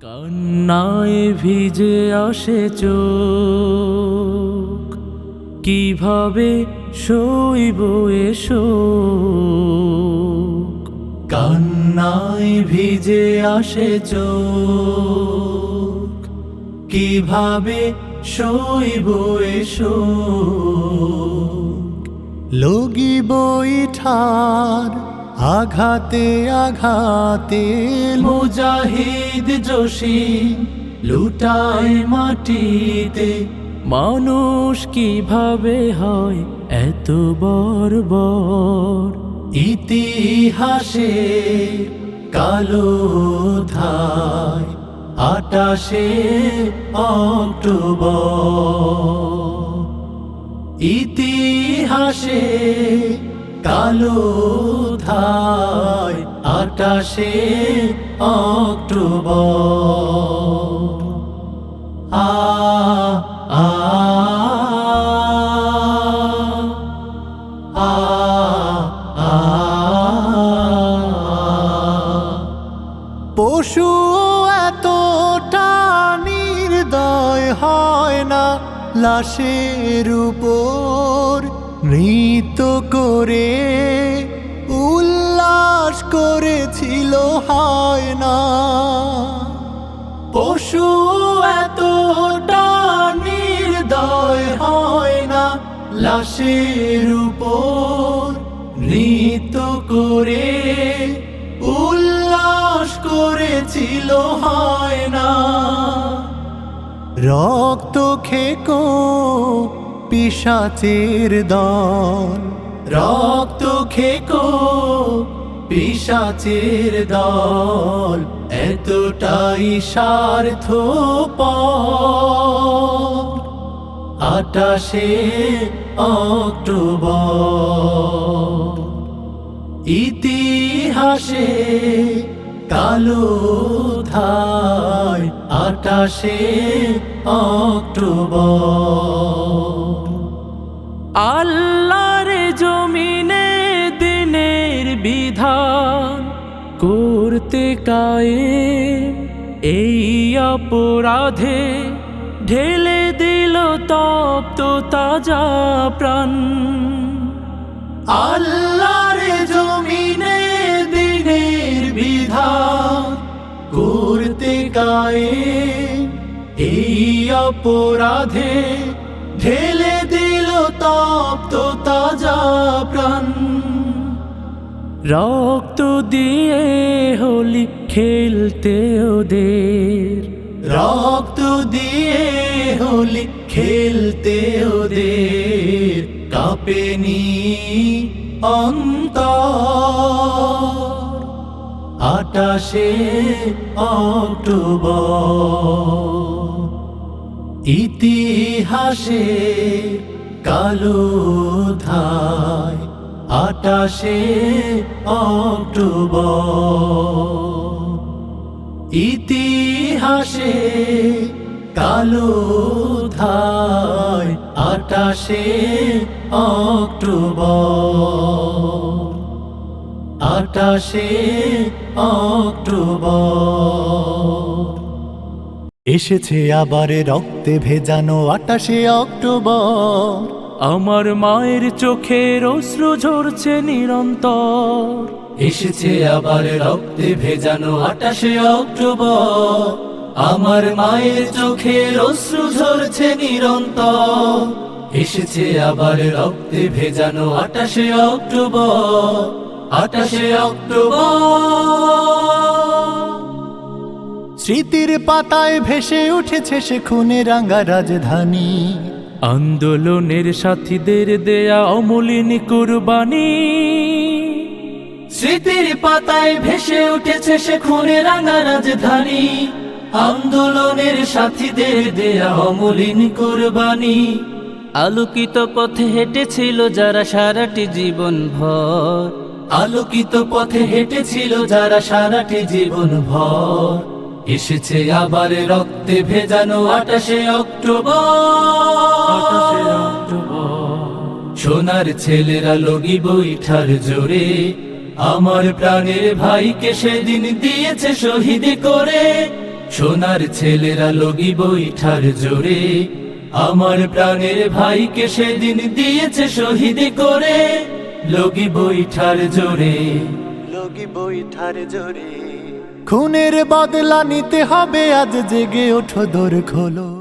কান্নায় ভিজে আসে চোখ। কীভাবে সইব এসো? কান্নায় ভিজে আসে চোখ। কীভাবে সইব এসো? লগি বইঠার আঘাতে আঘাতে মুজাহিদ জসিম লুটায় মাটিতে। মানুষ কীভাবে হয় এত বর্বর? ইতিহাসে কালো ধায়, আটাশে অক্টোবর। ইতিহাসে কালো ধায় আটাশে অক্টোবর। আ আ। পশু এতটা নির্দয় হয় না লাশের উপর। নৃত্য করে উল্লাস করেছিল, হয় না। পশু এতটা নির্দয় হয় না, লাশের উপর। নৃত্য করে উল্লাস করেছিল, হয় না। রক্ত খেকো পিসাচের দল। রক্ত খেকো পিসাচের দল, এতটাই স্বার্থ আটাশে অক্টোবর। ইতিহাসে কালো ধায় আটাশে অক্টোবর। আল্লাহর জমিনে দিনের বিধান করতে কায়ে এই অপরাধে ঢেলে দিল তপ্ত তাজা প্রাণ। আল্লাহর জমিনে দিনের বিধান করতে গায়ে এই অপরাধে ঢেলে তপ্ত তাজা প্রাণ। রক্ত দিয়ে হোলি খেলতে ওদের। রক্ত দিয়ে হোলি খেলতে ওদের। কাঁপেনি অন্তর। আটাশে অক্টোবর। ইতিহাসে কালো ধায় আটাশে অক্টোবর। ইতিহাসে কালো ধায় আটাশে অক্টোবর। আটাশে অক্টোবর। এসেছে আবার রক্তে ভেজানো আটাশে অক্টোবর। আমার মায়ের চোখের অশ্রু ঝরছে নিরন্তর। এসেছে আবার রক্তে ভেজানো আটাশে অক্টোবর। আমার মায়ের চোখের অশ্রু ঝরছে নিরন্তর। এসেছে আবার রক্তে ভেজানো আটাশে অক্টোবর। আটাশে অক্টোবর। স্মৃতির পাতায় ভেসে উঠেছে সে খুনে রাঙ্গা রাজধানী। আন্দোলনের সাথীদের দেয়া অমলিনী কুরবানি। স্মৃতির পাতায় ভেসে উঠেছে সে খুনে রাঙ্গা রাজধানী। আন্দোলনের সাথীদের দেয়া অমলিন কুরবানি। আলোকিত পথে হেঁটেছিল যারা সারাটি জীবন ভর। আলোকিত পথে হেঁটেছিল যারা সারাটি জীবন ভর। এসেছে আবার রক্তে ভেজানো আটাশে অক্টোবর। সোনার ছেলেরা লগি বৈঠার জোরে। আমার প্রাণের ভাইকে সেদিন দিয়েছে শহীদ করে। সোনার ছেলেরা লগি বৈঠার জোরে। আমার প্রাণের ভাইকে সেদিন দিয়েছে শহীদ করে। লগি বৈঠার জোরে। লগি বৈঠার জোরে। খুনের বদলা নিতে হবে আজ জেগে ওঠো দোর খোলো।